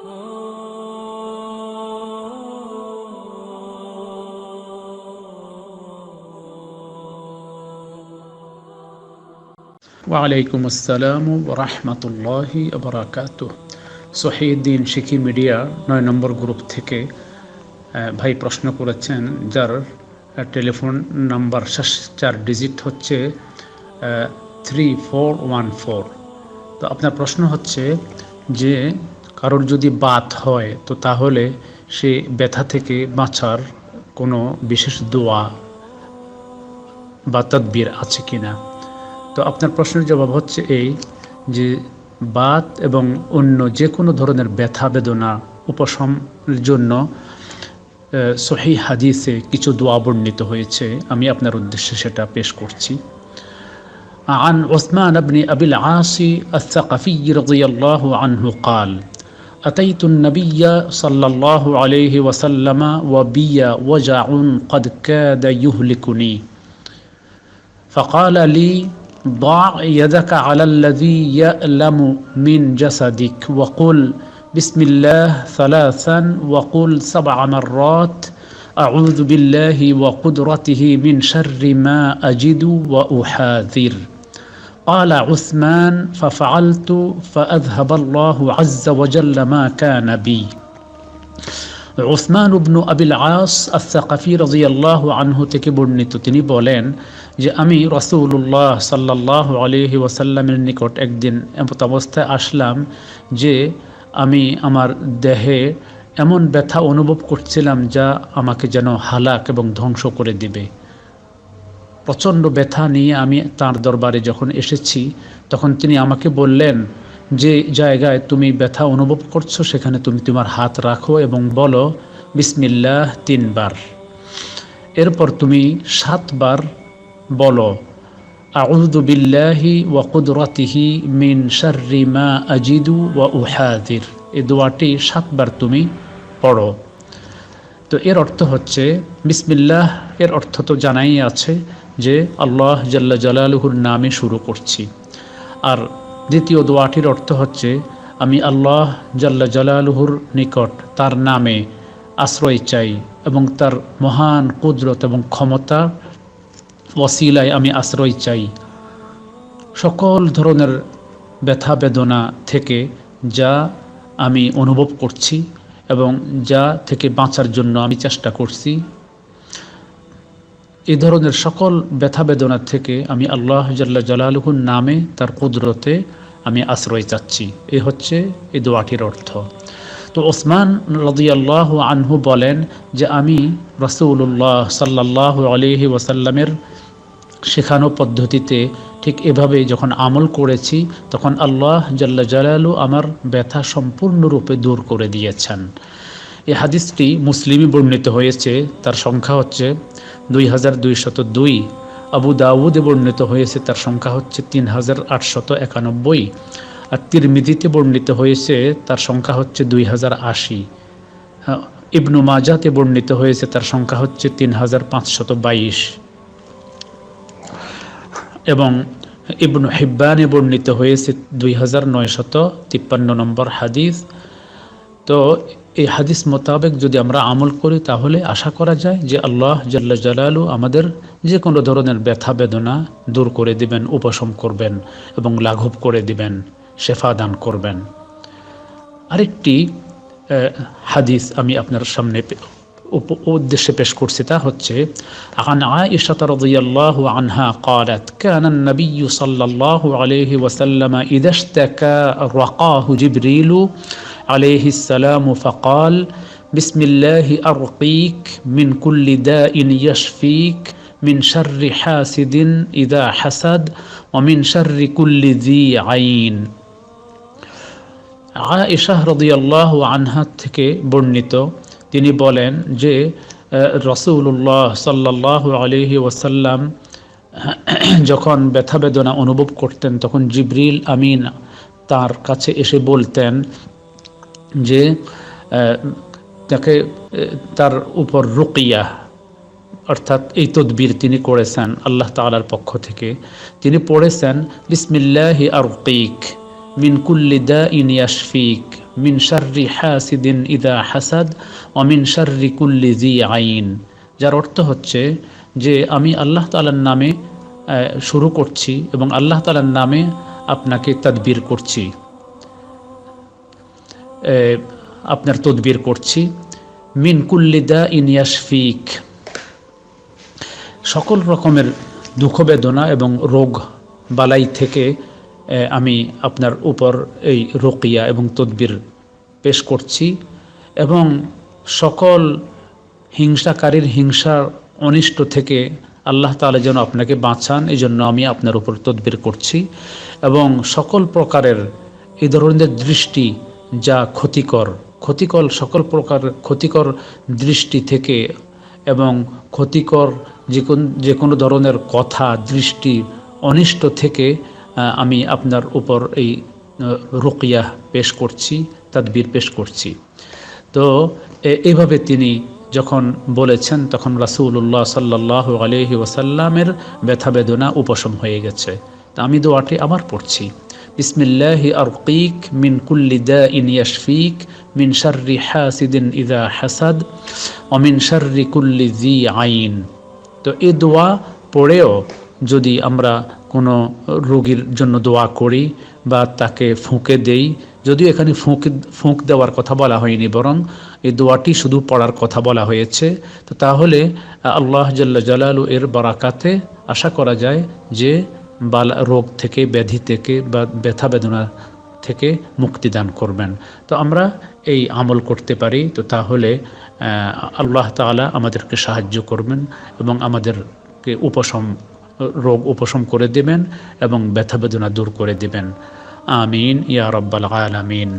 ওয়ালাইকুম আসসালাম রহমতুল্লাহ আবরাকাত সহিউদ্দিন শিখি মিডিয়া নয় নম্বর গ্রুপ থেকে ভাই প্রশ্ন করেছেন, যার টেলিফোন নাম্বার শেষ চার ডিজিট হচ্ছে থ্রি ফোর ওয়ান ফোর তো আপনার প্রশ্ন হচ্ছে যে কারোর যদি বাত হয় তো তাহলে সে ব্যথা থেকে বাঁচার কোনো বিশেষ দোয়া বা তদবির আছে কিনা তো আপনার প্রশ্নের জবাব হচ্ছে এই যে বাত এবং অন্য যে কোনো ধরনের ব্যথা বেদনা উপশমের জন্য আহ, সহি হাদিসে কিছু দোয়া বর্ণিত হয়েছে আমি আপনার উদ্দেশ্যে সেটা পেশ করছি عن عثمان بن أبي العاص الثقفي رضي الله عنه قال أتيت النبي صلى الله عليه وسلم وبي وجع قد كاد يهلكني. فقال لي ضع يدك على الذي يألم من جسدك وقل بسم الله ثلاثا وقل سبع مرات أعوذ بالله وقدرته من شر ما أجد وأحاذر. قال عثمان ففعلت فأذهب الله عز وجل ما كان بي উসমান উবনু আবিল আস আসাকাফি রাজিয়াল্লাহ আনহু থেকে বর্ণিত তিনি বলেন যে আমি রসুল্লাহ সাল্লাহ আলহি ওয়াসাল্লামের নিকট একদিন এমত অবস্থায় আসলাম যে আমি আমার দেহে এমন ব্যথা অনুভব করছিলাম যা আমাকে যেন হালাক এবং ধ্বংস করে দিবে প্রচণ্ড ব্যথা নিয়ে আমি তার দরবারে যখন এসেছি, তখন তিনি আমাকে বললেন, যে জায়গায় তুমি ব্যথা অনুভব করছ, সেখানে তুমি তোমার হাত রাখো এবং বলো, বিসমিল্লাহ তিনবার। এরপর তুমি সাতবার বলো, আউযু বিল্লাহি ওয়া কুদরাতিহি মিন শাররি মা আজিদু ওয়া উহাদির। এই দোয়াটি সাতবার তুমি পড়ো। তো এর অর্থ হচ্ছে, বিসমিল্লাহ এর অর্থ তো জানাই আছে যে আল্লাহ জাল্লা জালালুহুর নামে শুরু করছি। আর দ্বিতীয় দোয়াটির অর্থ হচ্ছে, আমি আল্লাহ জাল্লা জালালুহুর নিকট তার নামে আশ্রয় চাই এবং তার মহান কুদরত এবং ক্ষমতা ওসিলায় আমি আশ্রয় চাই। সকল ধরনের ব্যথা বেদনা থেকে যা আমি অনুভব করছি এবং যা থেকে বাঁচার জন্য আমি চেষ্টা করছি এই ধরনের সকল ব্যথা বেদনা থেকে আমি আল্লাহ জাল্লা জালালহুর নামে তার কুদরতে আমি আশ্রয় চাচ্ছি। এ হচ্ছে এই দোয়াটির অর্থ। তো ওসমান রদিয়াল্লাহ আনহু বলেন যে আমি রসুল্লাহ সাল্লাহ আলহি ওয়াসাল্লামের শেখানো পদ্ধতিতে ঠিক এভাবে যখন আমল করেছি, তখন আল্লাহ জাল্লা জালালু আমার ব্যথা সম্পূর্ণরূপে দূর করে দিয়েছেন। এই হাদিসটি মুসলিমই বর্ণিত হয়েছে, তার সংখ্যা হচ্ছে দুই হাজার দুইশত দুই। আবু দাউদে বর্ণিত হয়েছে তার সংখ্যা হচ্ছে তিন হাজার আটশত একানব্বই। আর তিরমিদিতে বর্ণিত হয়েছে তার সংখ্যা হচ্ছে দুই হাজার আশি। হ্যাঁ, ইবনু মাজাতে বর্ণিত হয়েছে তার সংখ্যা হচ্ছে তিন হাজার পাঁচশত বাইশ। এবং ইবনু হিব্বানে বর্ণিত হয়েছে দুই হাজার নয়শত তিপ্পান্ন নম্বর হাদিস। তো এই হাদিস মোতাবেক যদি আমরা আমল করি তাহলে আশা করা যায় যে আল্লাহ জাল্লা জালালু আমাদের যে কোনো ধরনের ব্যথা বেদনা দূর করে দিবেন উপশম করবেন এবং লাঘব করে দিবেন শেফা দান করবেন আরেকটি আহ, হাদিস আমি আপনার সামনে পে- উপ- উদ্দেশ্যে পেশ করছি তা হচ্ছে عن عائشة رضي الله عنها قالت كان النبي صلى الله عليه وسلم إذا اشتكى رقاه جبريل عليه السلام فقال بسم الله أرقيك من كل داء يشفيك من شر حاسد إذا حسد ومن شر كل ذي عين আয়েশাহ রদিয়াল্লাহ আনহা থেকে বর্ণিত তিনি বলেন যে রসুল্লাহ সাল্লাহ আলহি ওয়াসাল্লাম যখন ব্যথা বেদনা অনুভব করতেন তখন জিবরিল আমিন তার কাছে এসে বলতেন যে তাকে তার উপর রুকিয়া, অর্থাৎ এই তদবির তিনি করেছেন আল্লাহ তালার পক্ষ থেকে। তিনি পড়েছেন, বিসমিল্লাহি আরকিক, মিন কুল্লি দা ইন ইয়াশফিক, মিন শার্রি হাসিদিন ইদা হাসাদ ও মিন শার্রি কুল্লি জি আইন। যার অর্থ হচ্ছে যে, আমি আল্লাহ তালার নামে শুরু করছি এবং আল্লাহ তালার নামে আপনাকে তদবির করছি। আপনার তদবির করছি। মিন কুল্লিদা ইনিয়াশফিক সকল রকমের দুঃখ বেদনা এবং রোগ বালাই থেকে আমি আপনার উপর এই রোকিয়া এবং তদবির পেশ করছি এবং সকল হিংসাকারীর হিংসার অনিষ্ট থেকে আল্লাহ তাআলা যেন আপনাকে বাঁচান এই জন্য আমি আপনার উপর তদবির করছি এবং সকল প্রকারের এই ধরনের দৃষ্টি যা ক্ষতিকর। ক্ষতিকর সকল প্রকার ক্ষতিকর দৃষ্টি থেকে এবং ক্ষতিকর যে কোন যে কোনো ধরনের কথা, দৃষ্টি, অনিষ্ট থেকে আমি আপনার উপর এই রুকিয়া পেশ করছি, তাদবির পেশ করছি। তো এইভাবে তিনি যখন বলেছেন, তখন রাসূলুল্লাহ সাল্লাহ আলহি ওয়াসাল্লামের ব্যথা বেদনা উপশম হয়ে গেছে। তা আমি দোয়াটি আবার পড়ছি। বিসমিল্লাহি আরকিক মিন কুল্লি দাইন ইয়াশফিক মিন শাররি হাসিদিন ইদা হাসাদ ও মিন শাররি কুল্লি জি আইন তো এই দোয়া পড়েও যদি আমরা কোনো রোগীর জন্য দোয়া করি বা তাকে ফুঁকে দেই, যদিও এখানে ফুঁক ফুঁক দেওয়ার কথা বলা হয়নি, বরং এই দোয়াটি শুধু পড়ার কথা বলা হয়েছে, তো তাহলে আল্লাহ জাল্লা জালালু এর বারাকাতে আশা করা যায় যে বালা রোগ থেকে, ব্যাধি থেকে বা ব্যথা বেদনা থেকে মুক্তিদান করবেন। তো আমরা এই আমল করতে পারি। তো তাহলে আল্লাহ তালা আমাদেরকে সাহায্য করবেন এবং আমাদেরকে উপশম, রোগ উপশম করে দেবেন এবং ব্যথা বেদনা দূর করে দেবেন। আমিন। ইয়া রব্বাল আলামিন।